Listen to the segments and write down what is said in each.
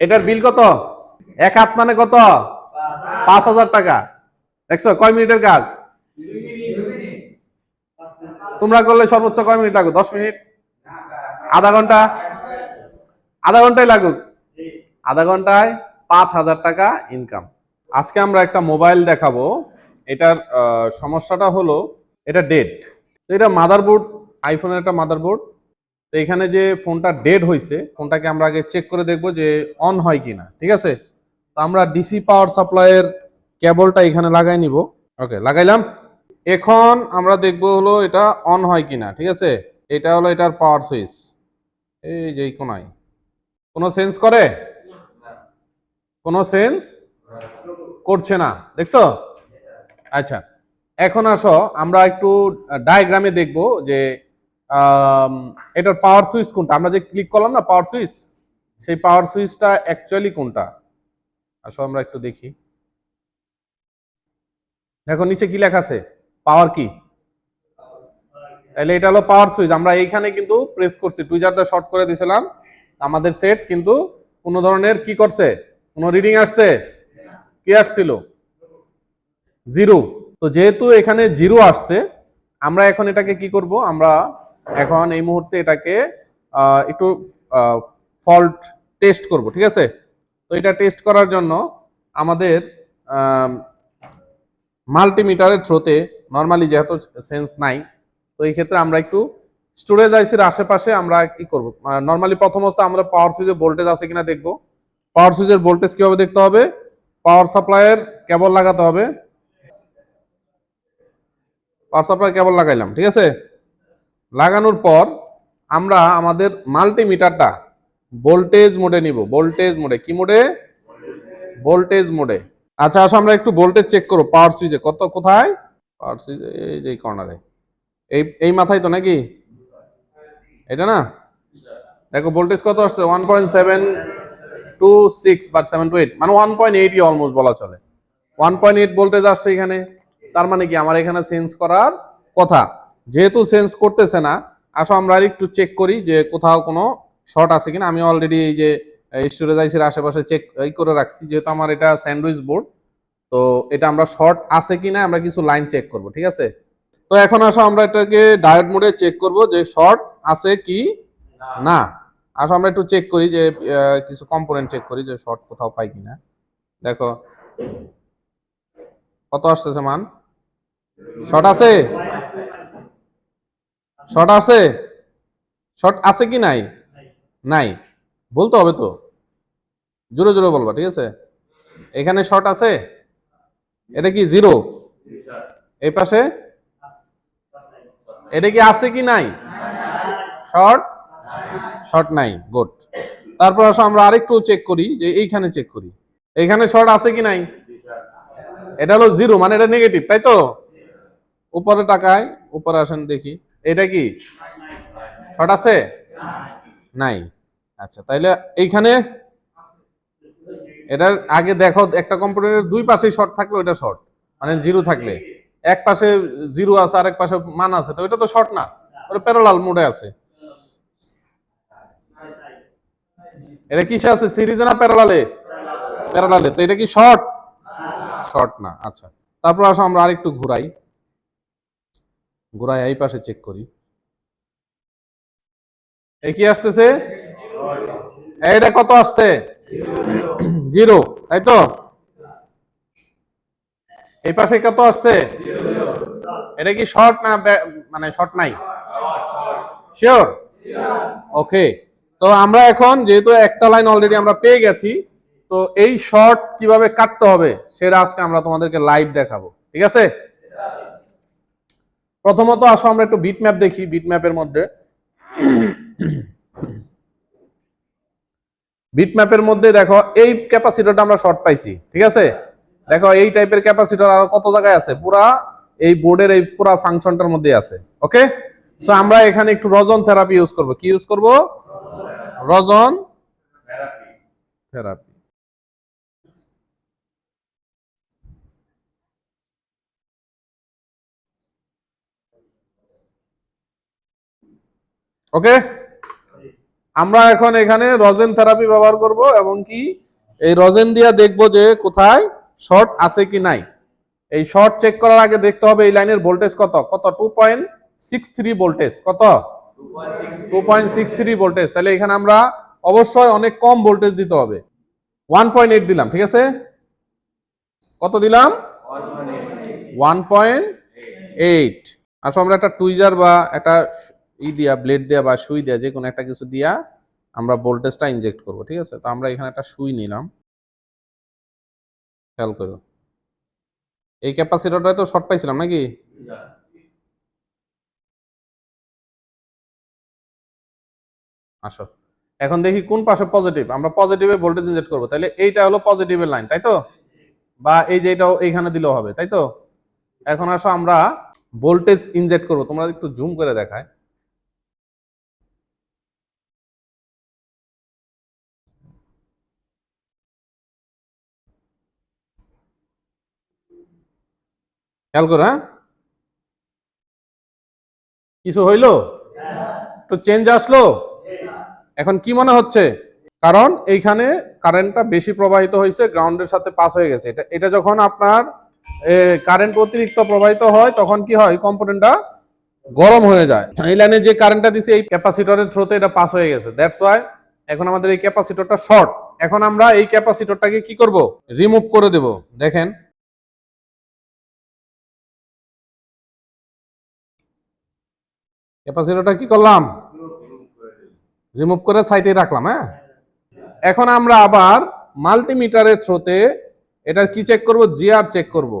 এটার বিল কত? এক হাত মানে কত? পাঁচ হাজার টাকা। দেখছ, কয় মিনিটের কাজ? তোমরা করলে সর্বোচ্চ কয় মিনিট লাগুক দশ মিনিট? আধা ঘণ্টা? আধা ঘন্টায় লাগুক। আধা ঘন্টায় পাঁচ হাজার টাকা ইনকাম আজকে আমরা একটা মোবাইল দেখাবো। এটার সমস্যাটা হলো, এটা ডেট এটা মাদারবোর্ড আইফোনের একটা মাদারবোর্ড তো এখানে যে ফোনটা ডেড হয়েছে ফোনটাকে আমরা আগে চেক করে দেখব যে অন হয় কিনা, ঠিক আছে? তো আমরা ডিসি পাওয়ার সাপ্লাইয়ের কেবলটা এখানে লাগাই নিব। ওকে লাগাইলাম। এখন আমরা দেখব হলো এটা অন হয় কিনা, ঠিক আছে? এটা হলো এটার পাওয়ার সুইচ এই যে কোনায়। কোনো সেন্স করে? কোনো সেন্স করছে না। দেখছ? আচ্ছা এখন আসো, আমরা একটু ডায়াগ্রামে দেখব যে এটার পাওয়ার সুইচ কোনটা? আমরা যে ক্লিক করলাম না পাওয়ার সুইচ সেই পাওয়ার সুইচটা অ্যাকচুয়ালি কোনটা? আসো আমরা একটু দেখি। দেখো, নিচে কি লেখা আছে? পাওয়ার কি তাহলে এটা হলো পাওয়ার সুইচ আমরা এইখানে কিন্তু প্রেস করছি। টুইজারটা শর্ট করে দিয়েছিলাম। আমাদের সেট কিন্তু কোনো ধরনের কি করছে? কোনো রিডিং আসছে? কি আসছিল জিরো তো যেহেতু এখানে জিরো আসছে, আমরা এখন এটাকে কি করব? আমরা এখন এই মুহূর্তে এটাকে একটু ফল্ট টেস্ট করব, ঠিক আছে? তো এটা টেস্ট করার জন্য আমাদের মাল্টিমিটারের থ্রোতে নর্মালি যেহেতু সেন্স নাই, তো এই ক্ষেত্রে আমরা একটু স্টোরেজ আইসির আশেপাশে আমরা কি করব? নর্মালি প্রথম অবস্থা আমরা পাওয়ার সুইচের ভোল্টেজ আছে কিনা দেখব। পাওয়ার সুইচের ভোল্টেজ কীভাবে দেখতে হবে? পাওয়ার সাপ্লাইয়ের কেবল লাগাতে হবে। পাওয়ার সাপ্লাই কেবল লাগাইলাম, ঠিক আছে? লাগানোর পর আমরা আমাদের মাল্টিমিটারটা ভোল্টেজ মোডে নিব, ভোল্টেজ মোডে। কি মোডে? ভোল্টেজ মোডে। আচ্ছা আসো আমরা একটু ভোল্টেজ চেক করব পাওয়ার সুইচে কত কোথায়? পাওয়ার সুইচে এই যে কর্নারে এই এই মাথায় তো নাকি? এটা না? দেখো, ভোল্টেজ কত আসছে? One point seven two six বা সেভেন টু এইট মানে ওয়ান পয়েন্ট এইটই অলমোস্ট বলা চলে। ওয়ান পয়েন্ট এইট ভোল্টেজ আসছে এখানে। তার মানে কি? আমার এখানে সেন্স করার কথা। যেহেতু সেন্স করতেছে না, আসো আমরা একটু চেক করি যে কোথাও কোনো শর্ট আছে কিনা। আমি অলরেডি এই যে স্টোরেজ আইসির আশেপাশে চেক করে রাখছি, যেহেতু আমার এটা স্যান্ডউইচ বোর্ড তো এটা আমরা শর্ট আছে কিনা আমরা কিছু লাইন চেক করব, ঠিক আছে? তো এখন আসো আমরা এটাকে ডায়োড মোডে চেক করব যে শর্ট আছে কি না। আসো আমরা একটু চেক করি যে কিছু কম্পোনেন্ট চেক করি যে শর্ট কোথাও পাই কিনা। দেখো। কত আসতেছে মান? শর্ট আছে? শর্ট আছে? শর্ট আছে কি নাই? নাই। বলতে হবে তো। জোরে জোরে বলবা, ঠিক আছে? এখানে শর্ট আছে? এটা কি জিরো? এই পাশে? এটা কি আছে কি নাই? শর্ট? শর্ট নাই, গুড। তারপর আসো, আমরা আরেকটু চেক করি, যে এইখানে চেক করি। এইখানে শর্ট আছে কি নাই? এটা হলো জিরো মানে এটা নেগেটিভ তাই তো? উপরে টাকায় উপরে আসেন দেখি। এটা কি? শর্ট আছে? নাই। আচ্ছা তাইলে এইখানে এটার আগে দেখো, একটা কম্পিউটারের দুই পাশেই শর্ট থাকলে ওইটা শর্ট মানে জিরো থাকলে। এক পাশে জিরো আছে আর এক পাশে মান আছে, তো ওইটা তো শর্ট না, ওটা প্যারালাল মোডে আছে। এটা কিসে আছে সিরিজে না প্যারালালে প্যারালালে তো এটা কি শর্ট শর্ট না আচ্ছা। তারপর আসো, আমরা আরেকটু ঘুরাই। ঘুরাই এই পাশে চেক করি। কি আসতেছে? এটা কত আসছে? জিরো, তাই তো? এই পাশে কত আসছে? এটা কি শর্ট না মানে শর্ট নাই? শিওর ওকে তো আমরা এখন যেহেতু একটা লাইন অলরেডি আমরা পেয়ে গেছি, তো এই শর্ট কীভাবে কাটতে হবে, সেটা আজকে আমরা তোমাদেরকে লাইভ দেখাবো, ঠিক আছে? প্রথমত আসো, আমরা একটু বিট ম্যাপ দেখি বিট ম্যাপের মধ্যে। বিট ম্যাপের মধ্যে দেখো, এই ক্যাপাসিটরটা আমরা শর্ট পাইছি, ঠিক আছে? দেখো, এই টাইপের ক্যাপাসিটর আর কত জায়গায় আছে? পুরা এই বোর্ডের এই পুরা ফাংশনটার মধ্যে আছে ওকে সো আমরা এখানে একটু রজন থেরাপি ইউজ করব। কি ইউজ করব? রজন থেরাপি ওকে? আমরা এখন এখানে রজেন থেরাপি ব্যবহার করব এবং কি এই রজেন দিয়া দেখব যে কোথায় শর্ট আছে কি নাই। এই শর্ট চেক করার আগে দেখতে হবে এই লাইনের ভোল্টেজ কত? কত? Two point six three voltage কত? Two point six three voltage তাহলে এখানে আমরা অবশ্যই অনেক কম ভোল্টেজ দিতে হবে। ওয়ান পয়েন্ট এইট দিলাম, ঠিক আছে? কত দিলাম? ওয়ান পয়েন্ট এইট আসলে আমরা একটা টুইজার বা একটা ই দিয়া ব্লেড দিয়া বা সুই দিয়া, যে কোনো একটা কিছু দিয়া আমরা ভোল্টেজটা ইনজেক্ট করব, ঠিক আছে? তো আমরা এখানে একটা সুই নিলাম। খেয়াল করো। এই ক্যাপাসিটরটা তো শর্ট পাইছিলাম নাকি? আসো। এখন দেখি কোন পাশে পজিটিভ আমরা পজিটিভে ভোল্টেজ ইনজেক্ট করব। তাহলে এইটা হলো পজিটিভের লাইন তাই তো? বা এই যে এটাও এইখানে দিলেও হবে, তাই তো? এখন আসো আমরা ভোল্টেজ ইনজেক্ট করব। তোমরা একটু জুম করে দেখায়। খেয়াল করো হ্যাঁ? কিছু হইল? তো চেঞ্জ আসলো? এখন কি মনে হচ্ছে? কারণ এইখানে কারেন্টটা বেশি প্রবাহিত হয়েছে গ্রাউন্ডের সাথে পাস হয়ে গেছে। এটা এটা যখন আপনার কারেন্ট অতিরিক্ত প্রবাহিত হয়, তখন কি হয়? কম্পোনেন্টটা গরম হয়ে যায়। এই লাইনে যে কারেন্টটা দিছে, এই ক্যাপাসিটরের থ্রোতে এটা পাস হয়ে গেছে। দ্যাটস ওয়াই এখন আমাদের এই ক্যাপাসিটরটা শর্ট এখন আমরা এই ক্যাপাসিটরটাকে কি করব? রিমুভ করে দেব। দেখেন ক্যাপাসিটরটা কি করলাম? রিমুভ করে সাইডে রাখলাম হ্যাঁ? এখন আমরা আবার মাল্টিমিটারের থ্রোতে এটার কি চেক করব? জিআর চেক করব।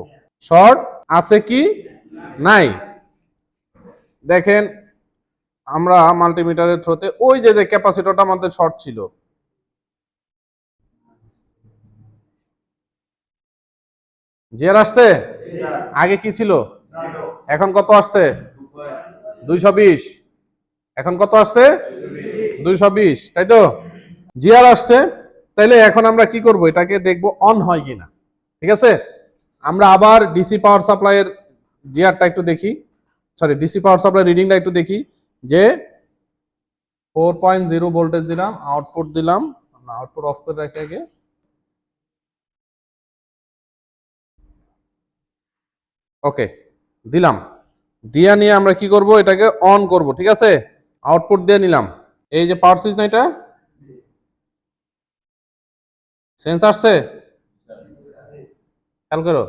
শর্ট আছে কি? নাই। দেখেন আমরা মাল্টিমিটারের থ্রোতে ওই যে যে ক্যাপাসিটরটা আমাদের শর্ট ছিল। জিআর আসছে? আগে কি ছিল? এখন কত আসছে? দুইশো বিশ। এখন কত আসছে? দুইশো বিশ, তাই তো? জিআর আসছে, তাইলে এখন আমরা কি করব? এটাকে দেখব অন হয় কিনা। ঠিক আছে? আমরা আবার ডিসি পাওয়ার সাপ্লাইয়ের জিআরটা একটু দেখি। সরি ডিসি পাওয়ার সাপ্লাই রিডিংটা একটু দেখি। যে ফোর পয়েন্ট জিরো ভোল্টেজ দিলাম আউটপুট দিলাম। আউটপুট অফ করে রাখি আগে। ওকে দিলাম। দিয়া নিয়ে আমরা কি করব? এটাকে অন করব ঠিক আছে? আউটপুট দিয়ে নিলাম। এই যে পাওয়ার সুইচ না এটা? সেন্স আসছে? খেয়াল করো।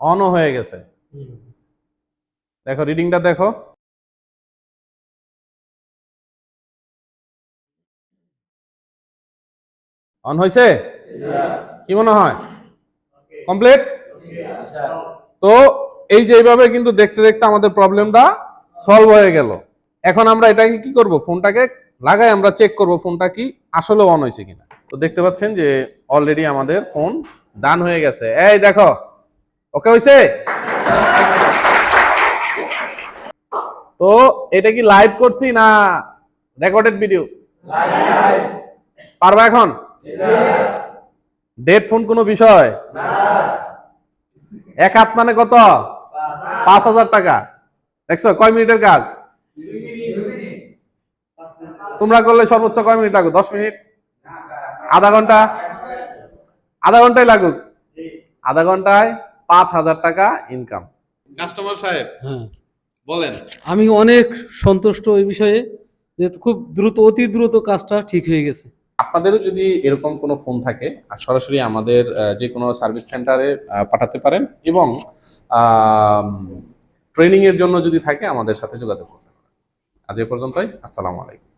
অনও হয়ে গেছে। দেখো রিডিংটা দেখো। অন হয়েছে? কি মনে হয়? কমপ্লিট? তো এই যে এইভাবে কিন্তু দেখতে দেখতে আমাদের প্রবলেমটা সলভ হয়ে গেল। এখন আমরা এটাকে কি করব? ফোনটাকে লাগাই আমরা চেক করব ফোনটা কি আসলে অন হয়েছে কিনা। তো দেখতে পাচ্ছেন যে অলরেডি আমাদের ফোন ডান হয়ে গেছে। এই দেখো ওকে হয়েছে তো এটা কি লাইভ করছি না রেকর্ডেড ভিডিও পারবা এখন? ডেট ফোন কোনো বিষয়? এক হাত মানে কত? পাঁচ হাজার টাকা। দেখছ? কয় মিনিটের কাজ? তোমরা করলে সর্বোচ্চ কয় মিনিট লাগুক? দশ মিনিট? আধা ঘণ্টা? আধা ঘন্টায় লাগুক? আধা ঘন্টায় পাঁচ হাজার টাকা ইনকাম কাস্টমার সাহেব হ্যাঁ। বলেন। আমি অনেক সন্তুষ্ট ওই বিষয়ে যে খুব দ্রুত অতি দ্রুত কাজটা ঠিক হয়ে গেছে। আপনাদেরও যদি এরকম কোনো ফোন থাকে সরাসরি আমাদের যে কোনো সার্ভিস সেন্টারে পাঠাতে পারেন এবং ট্রেনিংয়ের জন্য যদি থাকে আমাদের সাথে যোগাযোগ করতে পারেন। আজ এ পর্যন্তই, আসসালামু আলাইকুম।